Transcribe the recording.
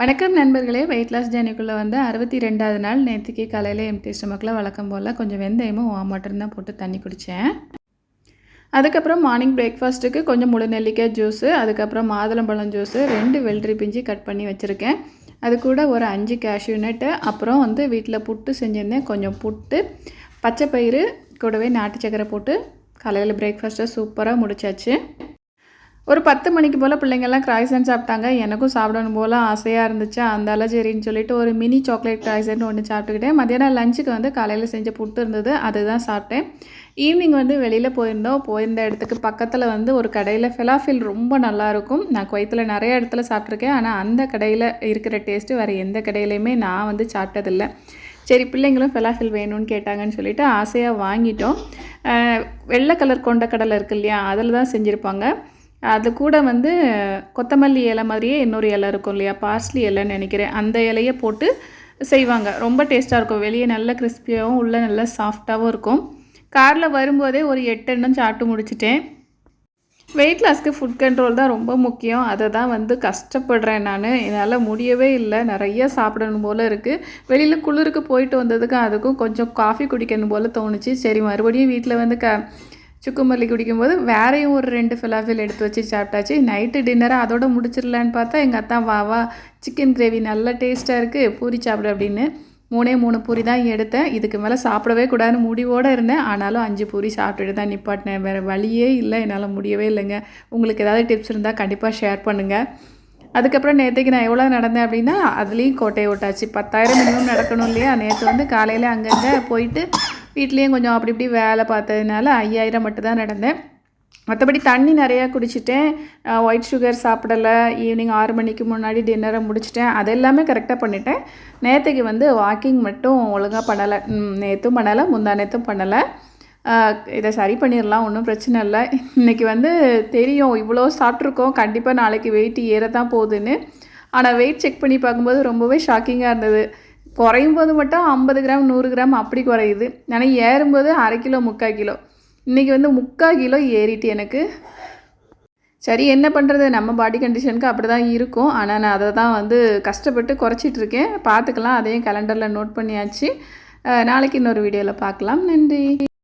வணக்கம் நண்பர்களே. Weight loss ஜேர்னிக்குள்ளே வந்து அறுபத்தி ரெண்டாவது நாள். நேற்றுக்கு காலையில் எம்டி ஸ்டமக்கில் வழக்கம் போல் கொஞ்சம் வெந்தயமும் வாட்டரும் தான் போட்டு தண்ணி குடித்தேன் அதுக்கப்புறம் மார்னிங் பிரேக்ஃபாஸ்ட்டுக்கு கொஞ்சம் முழு நெல்லிக்காய் ஜூஸு அதுக்கப்புறம் மாதுளம்பழம் ஜூஸு ரெண்டு வெள்ளரி பிஞ்சு கட் பண்ணி வச்சுருக்கேன். அது கூட ஒரு அஞ்சு கேஷ்யூ நட்டு அப்புறம் வந்து வீட்டில் புட்டு செஞ்சுருந்தேன். கொஞ்சம் புட்டு பச்சை பயிறு கூடவே நாட்டு சக்கரை போட்டு காலையில் பிரேக்ஃபாஸ்ட்டை சூப்பராக முடிச்சாச்சு. ஒரு பத்து மணிக்கு போல் பிள்ளைங்கள்லாம் கிராய்சன் சாப்பிட்டாங்க. எனக்கும் சாப்பிடணும் போல் ஆசையாக இருந்துச்சு. அந்த சரின்னு சொல்லிட்டு ஒரு மினி சாக்லேட் கிராய்சன் ஒன்று சாப்பிட்டுக்கிட்டேன். மதியானம் லஞ்சுக்கு வந்து காலையில் செஞ்ச புட்டு இருந்தது. அதுதான் சாப்பிட்டேன். ஈவினிங் வந்து வெளியில் போயிருந்தோம். போயிருந்த இடத்துக்கு பக்கத்தில் வந்து ஒரு கடையில் ஃபெலாஃபில் ரொம்ப நல்லாயிருக்கும் நான் குவைத்தில் நிறைய இடத்துல சாப்பிட்ருக்கேன் ஆனால் அந்த கடையில் இருக்கிற டேஸ்ட்டு வேறு எந்த கடையிலையுமே நான் வந்து சாப்பிட்டதில்லை. சரி பிள்ளைங்களும் ஃபெலாஃபில் வேணும்னு கேட்டாங்கன்னு சொல்லிட்டு ஆசையாக வாங்கிட்டோம். வெள்ளை கலர் கொண்ட கடலை இருக்கு இல்லையா? அதில் தான் செஞ்சுருப்பாங்க. அது கூட வந்து கொத்தமல்லி இலை மாதிரியே இன்னொரு இலை இருக்கும் இல்லையா? பார்ஸ்லி இலைன்னு நினைக்கிறேன். அந்த இலையை போட்டு செய்வாங்க. ரொம்ப டேஸ்ட்டாக இருக்கும். வெளியே நல்ல கிறிஸ்பியாகவும் உள்ளே நல்ல சாஃப்டாகவும் இருக்கும். காரில் வரும்போதே ஒரு எட்டு எண்ணம் சாப்பிட்டு முடிச்சிட்டேன். வெயிட் லாஸ்க்கு ஃபுட் கண்ட்ரோல் தான் ரொம்ப முக்கியம். அதை தான் வந்து கஷ்டப்படுறேன் நான். என்னால் முடியவே இல்லை. நிறைய சாப்பிடணும் போல் இருக்குது வெளியில் குளிருக்கு போயிட்டு வந்ததுக்கு அதுக்கும் கொஞ்சம் காஃபி குடிக்கணும் போல் தோணுச்சு. சரி மறுபடியும் வீட்டில் வந்து க சுக்குமல்லி குடிக்கும்போது வேறையும் ஒரு ரெண்டு ஃபிலாஃபில் எடுத்து வச்சு சாப்பிட்டாச்சு. நைட்டு டின்னரை அதோட முடிச்சிடலான்னு பார்த்தா எங்கள் அத்தா வா வா சிக்கன் கிரேவி நல்ல டேஸ்ட்டாக இருக்குது பூரி சாப்பிடு அப்படின்னு மூணே மூணு பூரி தான் எடுத்தேன். இதுக்கு மேலே சாப்பிடவே கூடாதுன்னு முடிவோடு இருந்தேன். ஆனாலும் அஞ்சு பூரி சாப்பிட்டுட்டு தான் நிப்பாட்டினேன். வேறு வழியே இல்லை என்னால் முடியவே இல்லைங்க. உங்களுக்கு ஏதாவது டிப்ஸ் இருந்தால் கண்டிப்பாக ஷேர் பண்ணுங்கள் அதுக்கப்புறம் நேற்றுக்கு நான் எவ்வளோ நடந்தேன் அப்படின்னா அதுலேயும் கோட்டையை விட்டாச்சு. பத்தாயிரம் மினிமம் நடக்கணும் இல்லையா? நேற்று வந்து காலையில் அங்கங்கே போயிட்டு வீட்லேயும் கொஞ்சம் அப்படி இப்படி வேலை பார்த்ததுனால ஐயாயிரம் மட்டும் தான் நடந்தேன். மற்றபடி தண்ணி நிறையா குடிச்சிட்டேன். ஒயிட் சுகர் சாப்பிடலை. ஈவினிங் ஆறு மணிக்கு முன்னாடி டின்னரை முடிச்சிட்டேன். அது எல்லாமே கரெக்டாக பண்ணிட்டேன். நேற்றுக்கு வந்து வாக்கிங் மட்டும் ஒழுங்காக பண்ணலை. நேற்றும் பண்ணலை முந்தா நேற்றும் பண்ணலை. இதை சரி பண்ணிடலாம் ஒன்றும் பிரச்சனை இல்லை. இன்றைக்கி வந்து தெரியும் இவ்வளோ சாப்பிட்ருக்கோம் கண்டிப்பாக நாளைக்கு வெயிட் ஏற தான் போகுதுன்னு. ஆனால் வெயிட் செக் பண்ணி பார்க்கும்போது ரொம்பவே ஷாக்கிங்காக இருந்தது. குறையும் போது மட்டும் ஐம்பது கிராம் நூறு கிராம் அப்படி குறையுது. ஆனால் ஏறும்போது அரை கிலோ முக்கால் கிலோ. இன்றைக்கி வந்து முக்கால் கிலோ ஏறிட்டு எனக்கு. சரி என்ன பண்ணுறது நம்ம பாடி கண்டிஷனுக்கு அப்படி தான் இருக்கும். ஆனால் நான் அதை தான் வந்து கஷ்டப்பட்டு குறைச்சிட்ருக்கேன் பார்த்துக்கலாம். அதையும் கலண்டரில் நோட் பண்ணியாச்சு. நாளைக்கு இன்னொரு வீடியோவில் பார்க்கலாம். நன்றி.